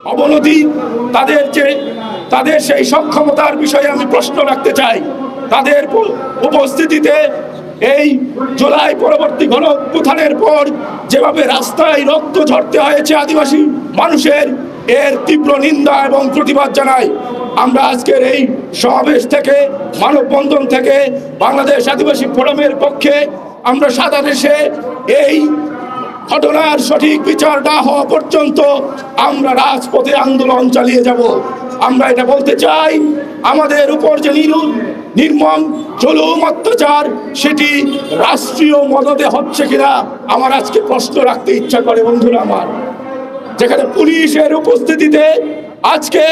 অবনতি, তাদের যে, তাদের সেই সক্ষমতার বিষয়ে আমি প্রশ্ন রাখতে চাই। তাদের উপস্থিতিতে এই জুলাই পরবর্তী গণ অভ্যুত্থানের পর যেভাবে রাস্তায় রক্ত ঝরতে হয়েছে আদিবাসী মানুষের, এর তীব্র নিন্দা এবং প্রতিবাদ জানাই। আমরা আজকের এই সমাবেশ থেকে, মানববন্ধন থেকে বাংলাদেশ আদিবাসী ফোরামের পক্ষে আমরা সাদা দেশে এই ঘটনার সঠিক বিচার না হওয়া পর্যন্ত আমরা রাজপথে আন্দোলন চালিয়ে যাব। আমরা এটা বলতে চাই, আমাদের উপর যে নিরু, নির্মম, জুলুম অত্যাচার, সেটি রাষ্ট্রীয় মদতে হচ্ছে কিনা, আমার আজকে প্রশ্ন রাখতে ইচ্ছা করে বন্ধুরা আমার। যেখানে পুলিশের উপস্থিতিতে আজকে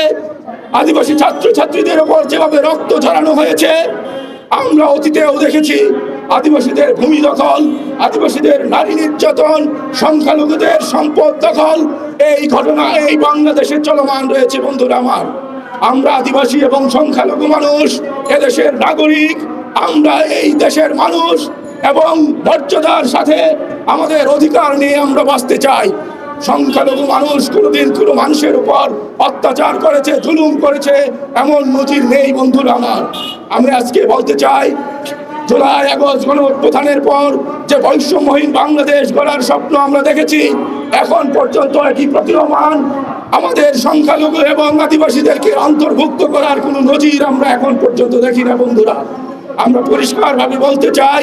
আদিবাসী ছাত্রছাত্রীদের উপর যেভাবে রক্ত ঝরানো হয়েছে, আমরা অতীতেও দেখেছি আদিবাসীদের ভূমি দখল, আদিবাসীদের নারী নির্যাতন, সংখ্যালঘুদের সম্পদ দখল, এই ঘটনা এই বাংলাদেশে চলমান রয়েছে বন্ধুরা আমার। আমরা আদিবাসী এবং সংখ্যালঘু মানুষ, এদেশের নাগরিক, আমরা এই দেশের মানুষ এবং মর্যাদার সাথে আমাদের অধিকার নিয়ে আমরা বাঁচতে চাই। সংখ্যালঘু মানুষ কোনোদিন কোনো মানুষের উপর অত্যাচার করেছে, জুলুম করেছে, এমন নজির নেই বন্ধুরা আমার। আমরা আজকে বলতে চাই জুলাই, আগস্ট গণ অভ্যুত্থানের পর যে বৈষম্যহীন বাংলাদেশ গড়ার স্বপ্ন আমরা দেখেছি, এখন পর্যন্ত এটি প্রতীয়মান। আমাদের সংখ্যালঘু এবং আদিবাসীদেরকে অন্তর্ভুক্ত করার কোনো নজির আমরা এখন পর্যন্ত দেখি না, বন্ধুরা। আমরা পরিষ্কারভাবে বলতে চাই,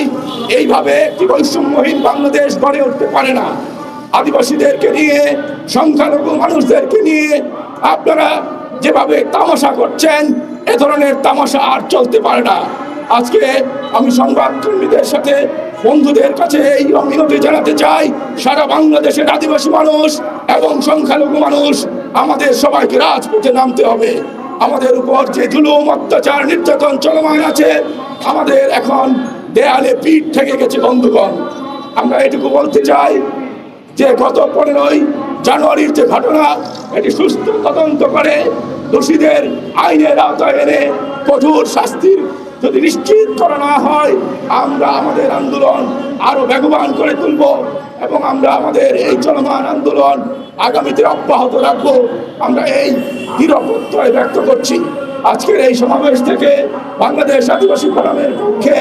এইভাবে একটি বৈষম্যহীন বাংলাদেশ গড়ে উঠতে পারে না। আদিবাসীদেরকে নিয়ে, সংখ্যালঘু মানুষদেরকে নিয়ে আপনারা যেভাবে তামাশা করছেন, এ ধরনের তামাশা আর চলতে পারে না। আজকে আমি সংবাদকর্মীদের সাথে বন্ধুদের কাছে এই মিনতি জানাতে চাই। সারা বাংলাদেশের আদিবাসী মানুষ এবং সংখ্যালঘু মানুষ, আমাদের সবাইকে রাজপথে নামতে হবে। আমাদের উপর যে জুলুম, অত্যাচার, নির্যাতন চলমান আছে, আমাদের এখন দেয়ালে পিঠ থেকে গেছে বন্ধুগণ। আমরা এটুকু বলতে চাই যে গত পনেরোই জানুয়ারির যে ঘটনা, এটি সুস্থ তদন্ত করে দোষীদের আইনের আওতায় এনে কঠোর শাস্তির যদি নিশ্চিত করা না হয়, আমরা আমাদের আন্দোলন আরও বেগবান করে তুলব এবং আমরা আমাদের এই চলমান আন্দোলন আগামীতে অব্যাহত রাখব। আমরা এই নিরাপত্তায় ব্যক্ত করছি। আজকের এই সমাবেশ থেকে বাংলাদেশ আদিবাসী ফোরামের পক্ষে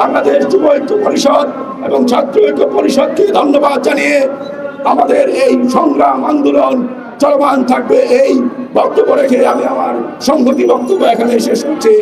বাংলাদেশ যুব ঐক্য পরিষদ এবং ছাত্র ঐক্য পরিষদকে ধন্যবাদ জানিয়ে আমাদের এই সংগ্রাম আন্দোলন চলমান থাকবে। এই বক্তব্য রেখে আমি আমার সংহতি বক্তব্য এখানে শেষ করছি।